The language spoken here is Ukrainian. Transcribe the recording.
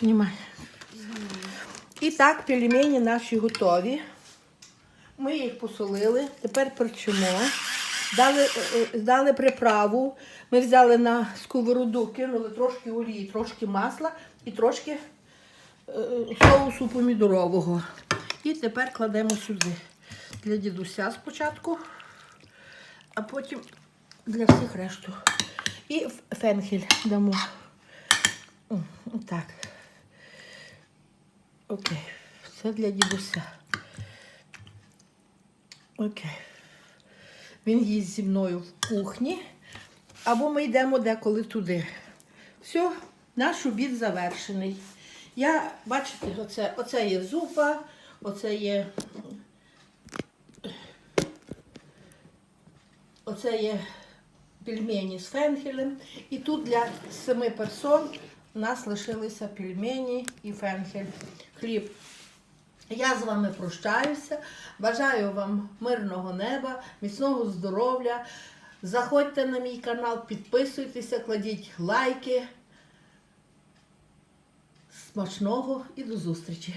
Знімай. І так, пельмені наші готові. Ми їх посолили, тепер перчимо. Дали, е, е, дали приправу. Ми взяли на сковороду, кинули трошки олії, трошки масла і трошки е, соусу помідорового. І тепер кладемо сюди. Для дідуся спочатку, а потім для всіх решту. І фенхель дамо. М, Так. Окей. Це для дідуся. Окей. Він їсть зі мною в кухні. Або ми йдемо деколи туди. Все, наш обід завершений. Я, бачите, оце, оце є зупа, оце є. Оце є пельмені з фенхелем. І тут для семи персон у нас лишилися пельмені і фенхель. Хліб. Я з вами прощаюся. Бажаю вам мирного неба, міцного здоров'я. Заходьте на мій канал, підписуйтеся, кладіть лайки. Смачного і до зустрічі!